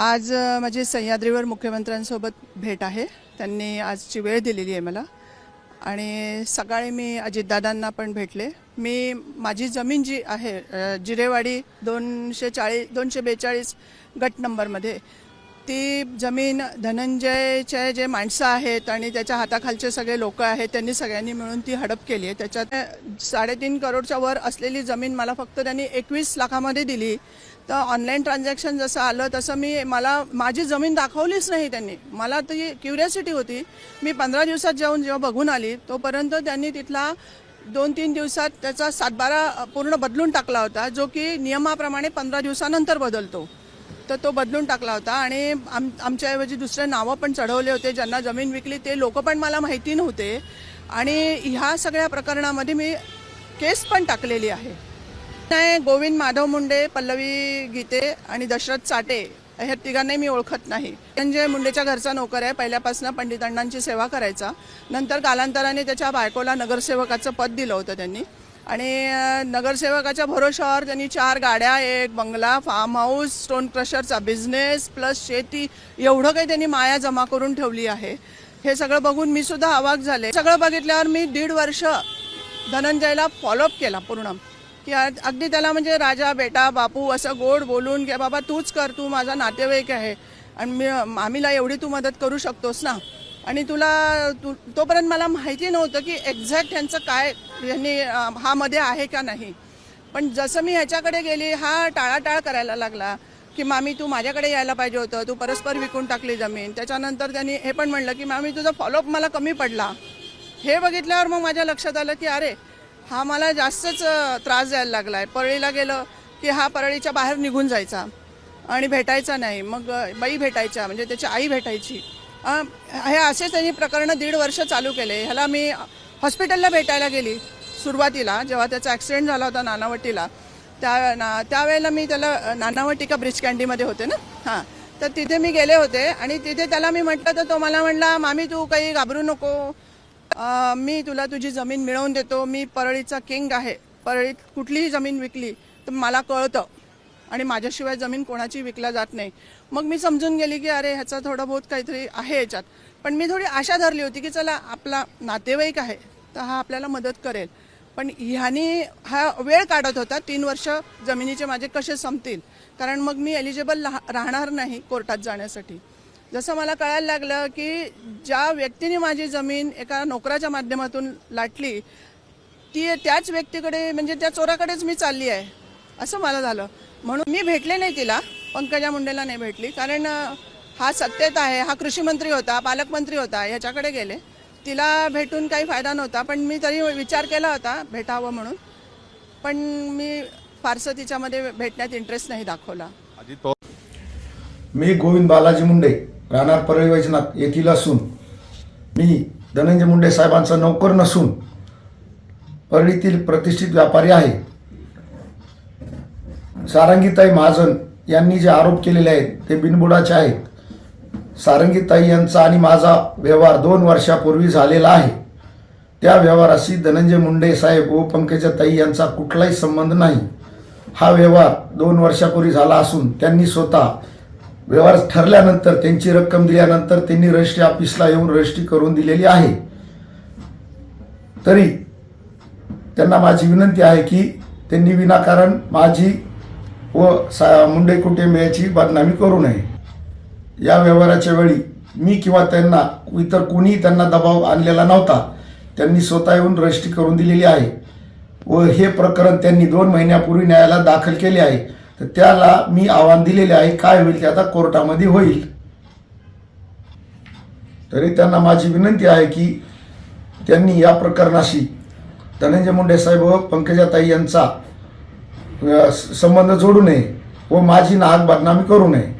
आज माझी सह्याद्रीवर मुख्यमंत्र्यांसोबत भेट आहे. त्यांनी आजची वेळ दिलेली आहे मला. आणि सकाळी मी अजितदादांना पण भेटले. मी माझी जमीन जी आहे जिरेवाडी दोनशे चाळीस दोनशे बेचाळीस गट नंबरमध्ये ती जमीन धनंजयचे जे माणसं आहेत आणि त्याच्या हाताखालचे सगळे लोक आहेत त्यांनी सगळ्यांनी मिळून ती हडप केली आहे. त्याच्यात साडेतीन करोडच्या वर असलेली जमीन मला फक्त त्यांनी एकवीस लाखामध्ये दिली. तर ऑनलाईन ट्रान्झॅक्शन जसं आलं तसं मी मला माझी जमीन दाखवलीच नाही त्यांनी. मला ती क्युरियासिटी होती. मी पंधरा दिवसात जाऊन जेव्हा बघून आली तोपर्यंत त्यांनी तिथला दोन तीन दिवसात त्याचा सातबारा पूर्ण बदलून टाकला होता जो की नियमाप्रमाणे पंधरा दिवसानंतर बदलतो. तर तो बदलून टाकला होता आणि आम आमच्याऐवजी दुसरे नावं पण चढवले होते ज्यांना जमीन विकली ते लोक पण मला माहिती नव्हते. आणि ह्या सगळ्या प्रकरणामध्ये मी केस पण टाकलेली आहे. नाही गोविंद माधव मुंडे पल्लवी गीते आणि दशरथ चाटे ह्या तिघांनाही मी ओळखत नाही. म्हणजे मुंडेच्या घरचा नोकर आहे पहिल्यापासून पंडित अण्णांची सेवा करायचा. नंतर कालांतराने त्याच्या बायकोला नगरसेवकाचं पद दिलं होतं त्यांनी. आणि नगरसेवकाच्या भरोशावर त्यांनी चार गाड्या एक बंगला फार्म हाऊस स्टोन क्रशरचा बिझनेस प्लस शेती एवढं काही त्यांनी माया जमा करून ठेवली आहे. हे सगळं बघून मी सुद्धा आवाक झाले. सगळं बघितल्यावर मी दीड वर्ष धनंजयला फॉलोअप केला पूर्ण. की अगदी त्याला म्हणजे राजा बेटा बापू असं गोड बोलून की बाबा तूच कर तू माझा नातेवाईक आहे. आणि मी आम्हीला एवढी तू मदत करू शकतोस ना. आणि तुला तू तोपर्यंत मला माहिती नव्हतं की एक्झॅक्ट यांचं काय यांनी हा मध्ये आहे का नाही. पण जसं मी ह्याच्याकडे गेली हा टाळाटाळ करायला लागला की मामी तू माझ्याकडे यायला पाहिजे होतं. तू परस्पर विकून टाकली जमीन. त्याच्यानंतर त्यांनी हे पण म्हणलं की मामी तुझा फॉलोअप मला कमी पडला. हे बघितल्यावर मग माझ्या लक्षात आलं की अरे हा मला जास्तच त्रास द्यायला लागला आहे परळीला गेलं की हा परळीच्या बाहेर निघून जायचा आणि भेटायचा नाही. मग बाई भेटायच्या म्हणजे त्याची आई भेटायची. हे असे त्यांनी प्रकरणं दीड वर्ष चालू केले. ह्याला मी हॉस्पिटलला भेटायला गेली सुरुवातीला जेव्हा त्याचा ॲक्सिडेंट झाला होता नानावटीला त्या ना त्यावेळेला मी त्याला नानावटी का ब्रिज कँडीमध्ये होते ना? हां. तर तिथे मी गेले होते आणि तिथे त्याला मी म्हटलं तर तो मला म्हणला मामी तू काही घाबरू नको. मी तुला तुझी जमीन मिळवून देतो. मी परळीचा किंग आहे. परळीत कुठलीही जमीन विकली तर मला कळतं. आणि माझ्याशिवाय जमीन कोणाची विकल्या जात नाही. मग मी समजून गेली की अरे ह्याचा थोडं बहुत काहीतरी आहे याच्यात. पण मी थोडी आशा धरली होती की चला आपला नातेवाईक आहे तर हा आपल्याला मदत करेल. पण ह्यानी हा वेळ काढत होता तीन वर्ष जमिनीचे माझे कसे संपतील? कारण मग मी एलिजिबल राहणार नाही कोर्टात जाण्यासाठी. जसं मला कळायला लागलं की ज्या व्यक्तीने माझी जमीन एका नोकराच्या माध्यमातून लाटली ती त्याच व्यक्तीकडे म्हणजे त्या चोराकडेच मी चालली आहे असं मला झालं. म्हणून मी भेटले नाही तिला पंकजा मुंडेला नाही भेटली. कारण हा सत्तेत आहे हा कृषी मंत्री होता पालकमंत्री होता ह्याच्याकडे गेले. तिला भेटून काही फायदा नव्हता पण मी तरी विचार केला होता भेटावं म्हणून. पण मी फारसं तिच्यामध्ये भेटण्यात इंटरेस्ट नाही दाखवला. मी गोविंद बालाजी मुंडे राहणार परळी वैजनाथ येथील असून. मी धनंजय मुंडे साहेबांचा नोकर नसून परळीतील प्रतिष्ठित व्यापारी आहे. सारंगीताई महाजन यांनी जे आरोप केलेले आहेत ते बिनबुडाचे आहेत. सारंगीताई यांचा आणि माझा व्यवहार दोन वर्षापूर्वी झालेला आहे. त्या व्यवहाराशी धनंजय मुंडे साहेब व पंकजाताई यांचा कुठलाही संबंध नाही. हा व्यवहार दोन वर्षापूर्वी झाला असून त्यांनी स्वतः व्यवहार ठरल्यानंतर त्यांची रक्कम दिल्यानंतर त्यांनी रजिस्ट्री ऑफिसला येऊन रजिस्ट्री करून दिलेली आहे. तरी त्यांना माझी विनंती आहे की त्यांनी विनाकारण माझी व सा मुंडे कुटुंबियाची बदनामी करू नये. या व्यवहाराच्या वेळी मी किंवा त्यांना इतर कोणीही त्यांना दबाव आणलेला नव्हता. त्यांनी स्वतः येऊन रजिस्ट्री करून दिलेली आहे व हे प्रकरण त्यांनी दोन महिन्यापूर्वी न्यायालयात दाखल केले आहे. तर त्याला मी आव्हान दिलेले आहे काय होईल ते आता कोर्टामध्ये होईल. तरी त्यांना माझी विनंती आहे की त्यांनी या प्रकरणाशी धनंजय मुंडे साहेब व पंकजाताई यांचा संबंध जोडू नये व माझी नाहक बदनामी करू नये.